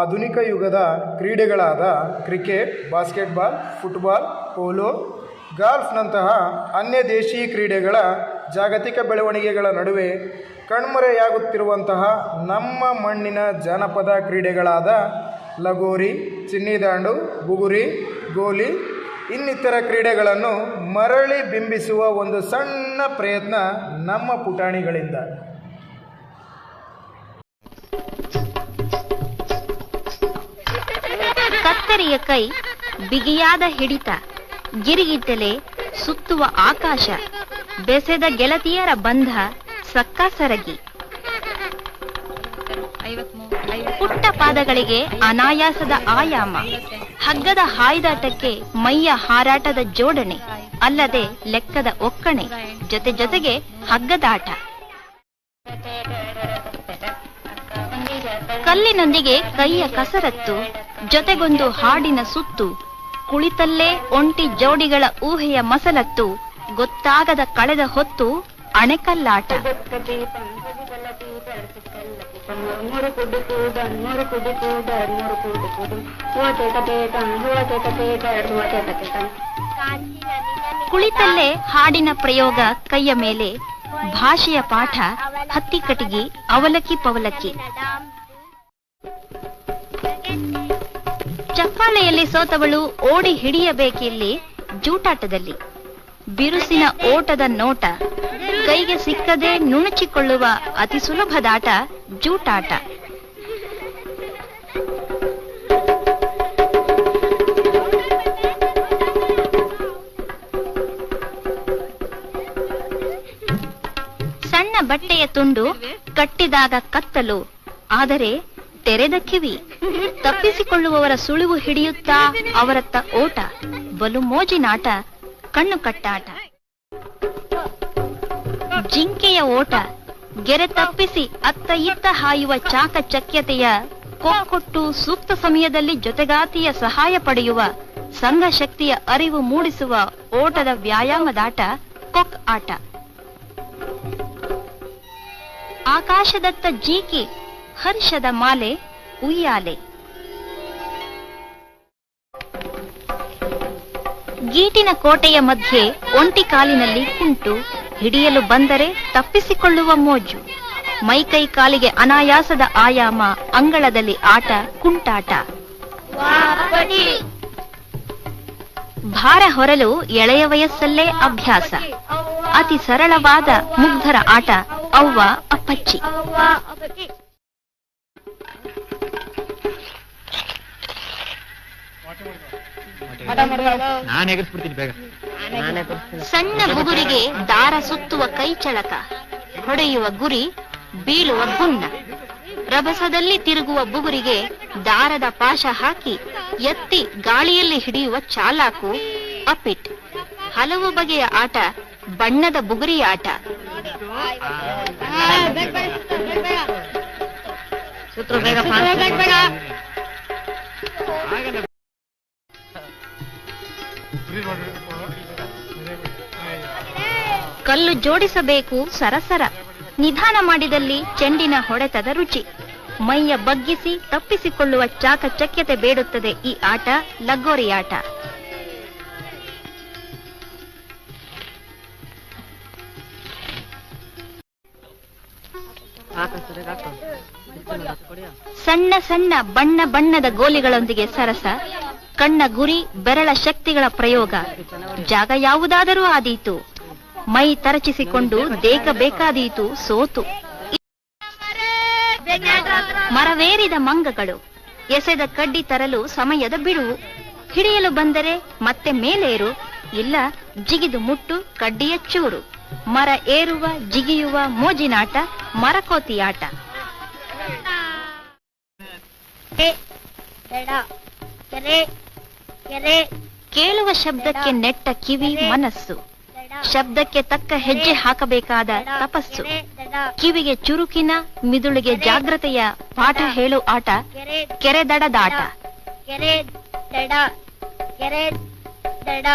ಆಧುನಿಕ ಯುಗದ ಕ್ರೀಡೆಗಳಾದ ಕ್ರಿಕೆಟ್, ಬಾಸ್ಕೆಟ್ಬಾಲ್, ಫುಟ್ಬಾಲ್, ಪೋಲೋ, ಗಾಲ್ಫ್ನಂತಹ ಅನ್ಯ ದೇಶೀಯ ಕ್ರೀಡೆಗಳ ಜಾಗತಿಕ ಬೆಳವಣಿಗೆಗಳ ನಡುವೆ ಕಣ್ಮರೆಯಾಗುತ್ತಿರುವಂತಹ ನಮ್ಮ ಮಣ್ಣಿನ ಜಾನಪದ ಕ್ರೀಡೆಗಳಾದ ಲಗೋರಿ, ಚಿನ್ನಿದಾಂಡು, ಬುಗುರಿ, ಗೋಲಿ ಇನ್ನಿತರ ಕ್ರೀಡೆಗಳನ್ನು ಮರಳಿ ಬಿಂಬಿಸುವ ಒಂದು ಸಣ್ಣ ಪ್ರಯತ್ನ ನಮ್ಮ ಪುಟಾಣಿಗಳಿಂದ. ಕತ್ತರಿಯ ಕೈ ಬಿಗಿಯಾದ ಹಿಡಿತ, ಗಿರಿಗಿದ್ದಲೆ ಸುತ್ತುವ ಆಕಾಶ, ಬೆಸೆದ ಗೆಳತಿಯರ ಬಂಧ ಸಕ್ಕ ಸರಗಿ. ಪುಟ್ಟ ಪಾದಗಳಿಗೆ ಅನಾಯಾಸದ ಆಯಾಮ, ಹಗ್ಗದ ಹಾಯ್ದಾಟಕ್ಕೆ ಮೈಯ ಹಾರಾಟದ ಜೋಡಣೆ, ಅಲ್ಲದೆ ಲೆಕ್ಕದ ಒಕ್ಕಣೆ, ಜೊತೆ ಜೊತೆಗೆ ಹಗ್ಗದಾಟ. ಕಲ್ಲಿನೊಂದಿಗೆ ಕೈಯ ಕಸರತ್ತು ಜೊತೆಗೊಂದು ಹಾಡಿನ ಸುತ್ತು. ಕುಳಿತಲ್ಲೇ ಒಂಟಿ ಜೋಡಿಗಳ ಊಹೆಯ ಮಸಲತ್ತು. ಗೊತ್ತಾಗದ ಕಳೆದ ಹೊತ್ತು ಅಣೆಕಲ್ಲಾಟ. ಕುಳಿತಲ್ಲೇ ಹಾಡಿನ ಪ್ರಯೋಗ ಕೈಯ ಮೇಲೆ. ಭಾಷೆಯ ಪಾಠ ಹತ್ತಿ ಕಟಿಗಿ ಅವಲಕ್ಕಿ ಪವಲಕ್ಕಿ. ಚಪ್ಪಾಳೆಯಲ್ಲಿ ಸೋತವಳು ಓಡಿ ಹಿಡಿಯಬೇಕಿಲ್ಲಿ ಜೂಟಾಟದಲ್ಲಿ. ಬಿರುಸಿನ ಓಟದ ನೋಟ, ಕೈಗೆ ಸಿಕ್ಕದೆ ನುಣುಚಿಕೊಳ್ಳುವ ಅತಿ ಸುಲಭದಾಟ ಜೂಟಾಟ. ಸಣ್ಣ ಬಟ್ಟೆಯ ತುಂಡು ಕಟ್ಟಿದಾಗ ಕತ್ತಲು, ಆದರೆ ತೆರೆದ ಕಿವಿ. ತಪ್ಪಿಸಿಕೊಳ್ಳುವವರ ಸುಳಿವು ಹಿಡಿಯುತ್ತಾ ಅವರತ್ತ ಓಟ, ಬಲು ಮೋಜಿನಾಟ ಕಣ್ಣು ಕಟ್ಟಾಟ. ಜಿಂಕೆಯ ಓಟ, ಗೆರೆ ತಪ್ಪಿಸಿ ಅತ್ತ ಇತ್ತ ಹಾಯುವ ಚಾಕಚಕ್ಯತೆಯ ಕೊಟ್ಟು ಸೂಕ್ತ ಸಮಯದಲ್ಲಿ ಜೊತೆಗಾತಿಯ ಸಹಾಯ ಪಡೆಯುವ ಸಂಘ ಶಕ್ತಿಯ ಅರಿವು ಮೂಡಿಸುವ ಓಟದ ವ್ಯಾಯಾಮದಾಟ ಕೊಕ್ ಆಟ. ಆಕಾಶದತ್ತ ಜೀಕಿ, ಹರ್ಷದ ಮಾಲೆ ಉಯ್ಯಾಲೆ. ಗೀಟಿನ ಕೋಟೆಯ ಮಧ್ಯೆ ಒಂಟಿ ಕಾಲಿನಲ್ಲಿ ಕುಂಟು ಹಿಡಿಯಲು ಬಂದರೆ ತಪ್ಪಿಸಿಕೊಳ್ಳುವ ಮೋಜು. ಮೈಕೈ ಕಾಲಿಗೆ ಅನಾಯಾಸದ ಆಯಾಮ ಅಂಗಳದಲ್ಲಿ ಆಟ ಕುಂಟಾಟ. ಭಾರ ಹೊರಲು ಎಳೆಯ ವಯಸ್ಸಲ್ಲೇ ಅಭ್ಯಾಸ. ಅತಿ ಸರಳವಾದ ಮುಗ್ಧರ ಆಟ ಅವ್ವ ಅಪ್ಪಚ್ಚಿ. ನಾನು ಎಗರ್ಸ್ಬಿಡ್ತೀನಿ ಬೇಗ. ಸಣ್ಣ ಬುಗುರಿಗೆ ದಾರ ಸುತ್ತುವ ಕೈ ಚಳಕ. ಹೊಡೆಯುವ ಗುರಿ ಬೀಳುವ ಗುಂಡ ರಭಸದಲ್ಲಿ ತಿರುಗುವ ಬುಗುರಿಗೆ ದಾರದ ಪಾಶ ಹಾಕಿ ಎತ್ತಿ ಗಾಳಿಯಲ್ಲಿ ಹಿಡಿಯುವ ಚಾಲಾಕು ಅಪಿಟ್. ಹಲವು ಬಗೆಯ ಆಟ ಬಣ್ಣದ ಬುಗುರಿ ಆಟ. ಕಲ್ಲು ಜೋಡಿಸಬೇಕು ಸರಸರ. ನಿಧಾನ ಮಾಡಿದಲ್ಲಿ ಚೆಂಡಿನ ಹೊಡೆತದ ರುಚಿ. ಮೈಯ ಬಗ್ಗಿಸಿ ತಪ್ಪಿಸಿಕೊಳ್ಳುವ ಚಾಕಚಕ್ಯತೆ ಬೇಡುತ್ತದೆ ಈ ಆಟ, ಲಗೋರಿ ಆಟ. ಸಣ್ಣ ಸಣ್ಣ ಬಣ್ಣ ಬಣ್ಣದ ಗೋಲಿಗಳೊಂದಿಗೆ ಸರಸ. ಕಣ್ಣ ಗುರಿ, ಬೆರಳ ಶಕ್ತಿಗಳ ಪ್ರಯೋಗ. ಜಾಗ ಯಾವುದಾದರೂ ಆದೀತು. ಮೈ ತರಚಿಸಿಕೊಂಡು ದೇಕ ಬೇಕಾದೀತು, ಸೋತು. ಮರವೇರಿದ ಮಂಗಗಳು. ಎಸೆದ ಕಡ್ಡಿ ತರಲು ಸಮಯದ ಬಿಡುವು. ಹಿಡಿಯಲು ಬಂದರೆ ಮತ್ತೆ ಮೇಲೇರು. ಇಲ್ಲ, ಜಿಗಿದು ಮುಟ್ಟು, ಕಡ್ಡಿಯ ಚೂರು. ಮರ ಏರುವ, ಜಿಗಿಯುವ ಮೋಜಿನಾಟ, ಮರಕೋತಿಯಾಟ. ಕೇಳುವ ಶಬ್ದಕ್ಕೆ ನೆಟ್ಟ ಕಿವಿ ಮನಸ್ಸು. ಶಬ್ದಕ್ಕೆ ತಕ್ಕ ಹೆಜ್ಜೆ ಹಾಕಬೇಕಾದ ತಪಸ್ಸು. ಕಿವಿಗೆ ಚುರುಕಿನ ಮಿದುಳಿಗೆ ಜಾಗ್ರತೆಯ ಪಾಠ ಹೇಳು ಆಟ. ಕೆರೆದಡದಾಟ. ಕೆರೆ ದಡ.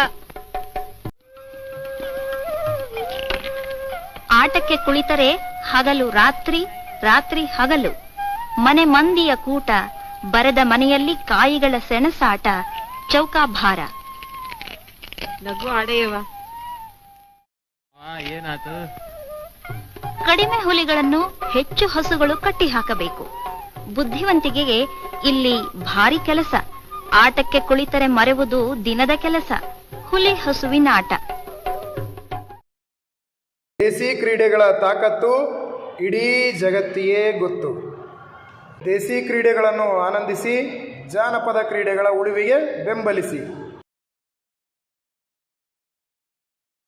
ಆಟಕ್ಕೆ ಕುಳಿತರೆ ಹಗಲು ರಾತ್ರಿ ರಾತ್ರಿ ಹಗಲು. ಮನೆ ಮಂದಿಯ ಕೂಟ ಬರೆದ ಮನೆಯಲ್ಲಿ ಕಾಯಿಗಳ ಸೆಣಸಾಟ. ಚೌಕಾಭಾರ ಭಾರ. ಆಡೆಯವ ಆ ಏನಾತು? ಕಡಿಮೆ ಹುಲಿಗಳನ್ನು ಹೆಚ್ಚು ಹಸುಗಳು ಕಟ್ಟಿ ಹಾಕಬೇಕು ಬುದ್ಧಿವಂತಿಕೆಗೆ ಇಲ್ಲಿ ಭಾರಿ ಕೆಲಸ. ಆಟಕ್ಕೆ ಕುಳಿತರೆ ಮರೆವುದು ದಿನದ ಕೆಲಸ. ಹುಲಿ ಹಸುವಿನ ಆಟ. ದೇಸಿ ಕ್ರೀಡೆಗಳ ತಾಕತ್ತು ಇಡೀ ಜಗತ್ತಿಯೇ ಗೊತ್ತು. ದೇಸಿ ಕ್ರೀಡೆಗಳನ್ನು ಆನಂದಿಸಿ ಜಾನಪದ ಕ್ರೀಡೆಗಳ ಉಳಿವಿಗೆ ಬೆಂಬಲಿಸಿ.